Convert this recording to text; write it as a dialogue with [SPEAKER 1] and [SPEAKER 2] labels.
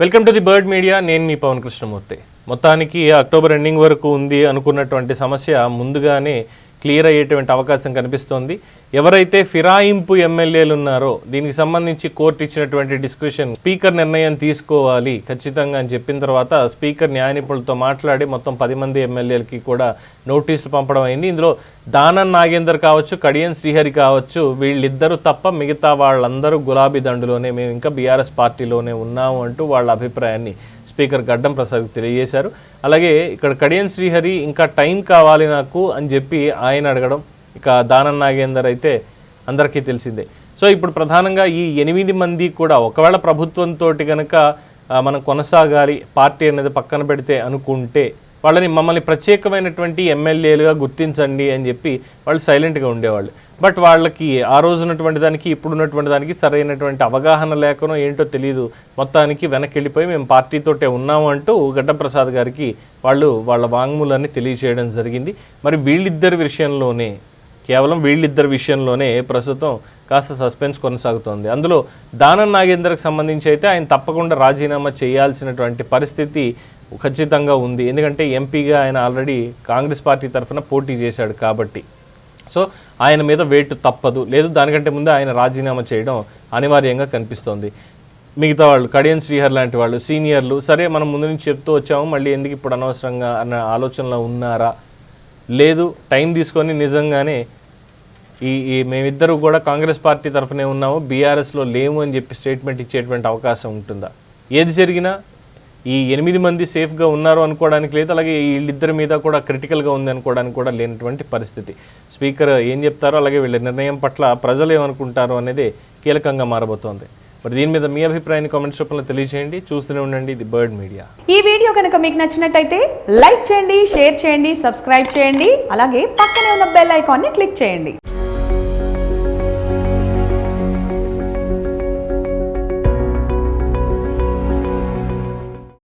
[SPEAKER 1] Welcome to the bird media. నేను మీ పవన్ కృష్ణమూర్తి. మొత్తానికి అక్టోబర్ ఎండింగ్ వరకు ఉంది అనుకున్నటువంటి సమస్య ముందుగానే క్లియర్ అయ్యేటువంటి అవకాశం కనిపిస్తోంది. ఎవరైతే ఫిరాయింపు ఎమ్మెల్యేలు ఉన్నారో దీనికి సంబంధించి కోర్టు ఇచ్చినటువంటి డిస్క్రిషన్ స్పీకర్ నిర్ణయం తీసుకోవాలి ఖచ్చితంగా అని చెప్పిన తర్వాత స్పీకర్ న్యాయ నిపుణులతో మాట్లాడి మొత్తం పది మంది ఎమ్మెల్యేలకి కూడా నోటీసులు పంపడం అయింది. ఇందులో దానం నాగేందర్ కావచ్చు కడియం శ్రీహరి కావచ్చు వీళ్ళిద్దరూ తప్ప మిగతా వాళ్ళందరూ గులాబీ దండులోనే మేము ఇంకా బీఆర్ఎస్ పార్టీలోనే ఉన్నాము అంటూ వాళ్ళ అభిప్రాయాన్ని స్పీకర్ గడ్డం ప్రసాద్కి తెలియజేశారు. అలాగే ఇక్కడ కడియం శ్రీహరి ఇంకా టైం కావాలి నాకు అని చెప్పి ఆయన అడగడం ఇక దానం నాగేందర్ అయితే అందరికీ తెలిసిందే. సో ఇప్పుడు ప్రధానంగా ఈ ఎనిమిది మంది కూడా ఒకవేళ ప్రభుత్వంతో కనుక మనం కొనసాగాలి పార్టీ అనేది పక్కన పెడితే అనుకుంటే వాళ్ళని మమ్మల్ని ప్రత్యేకమైనటువంటి ఎమ్మెల్యేలుగా గుర్తించండి అని చెప్పి వాళ్ళు సైలెంట్గా ఉండేవాళ్ళు. బట్ వాళ్ళకి ఆ రోజు ఉన్నటువంటి దానికి ఇప్పుడు ఉన్నటువంటి దానికి సరైనటువంటి అవగాహన లేకనో ఏంటో తెలియదు మొత్తానికి వెనక్కి వెళ్ళిపోయి మేము పార్టీతోటే ఉన్నాము అంటూ గారికి వాళ్ళు వాళ్ళ వాంగ్మూలాన్ని తెలియజేయడం జరిగింది. మరి వీళ్ళిద్దరి విషయంలోనే కేవలం వీళ్ళిద్దరి విషయంలోనే ప్రస్తుతం కాస్త సస్పెన్స్ కొనసాగుతోంది. అందులో దానం నాగేందర్కి సంబంధించి అయితే ఆయన తప్పకుండా రాజీనామా చేయాల్సినటువంటి పరిస్థితి ఖచ్చితంగా ఉంది. ఎందుకంటే ఎంపీగా ఆయన ఆల్రెడీ కాంగ్రెస్ పార్టీ తరఫున పోటీ చేశాడు కాబట్టి. సో ఆయన మీద వెయిట్ తప్పదు. లేదు దానికంటే ముందు ఆయన రాజీనామా చేయడం అనివార్యంగా కనిపిస్తోంది. మిగతా వాళ్ళు కడియన్ శ్రీహర్ లాంటి వాళ్ళు సీనియర్లు సరే మనం ముందు నుంచి చెప్తూ వచ్చాము మళ్ళీ ఎందుకు ఇప్పుడు అనవసరంగా అన్న ఆలోచనలో ఉన్నారా? లేదు టైం తీసుకొని నిజంగానే ఈ ఈ మేమిద్దరూ కూడా కాంగ్రెస్ పార్టీ తరఫునే ఉన్నాము బీఆర్ఎస్లో లేము అని చెప్పి స్టేట్మెంట్ ఇచ్చేటువంటి అవకాశం ఉంటుందా? ఏది జరిగినా ఈ ఎనిమిది మంది సేఫ్గా ఉన్నారు అనుకోవడానికి లేదు అలాగే వీళ్ళిద్దరి మీద కూడా క్రిటికల్గా ఉంది అనుకోవడానికి కూడా లేనటువంటి పరిస్థితి. స్పీకర్ ఏం చెప్తారో అలాగే వీళ్ళ నిర్ణయం పట్ల ప్రజలు ఏమనుకుంటారో అనేది కీలకంగా మారబోతోంది. మరి దీని మీద మీ అభిప్రాయాన్ని కామెంట్స్ రూపంలో తెలియజేయండి. చూస్తూనే ఉండండి ది బర్డ్ మీడియా.
[SPEAKER 2] ఈ వీడియో కనుక మీకు నచ్చినట్టయితే లైక్ చేయండి షేర్ చేయండి సబ్స్క్రైబ్ చేయండి అలాగే పక్కనే ఉన్న బెల్ ఐకాన్ని క్లిక్ చేయండి.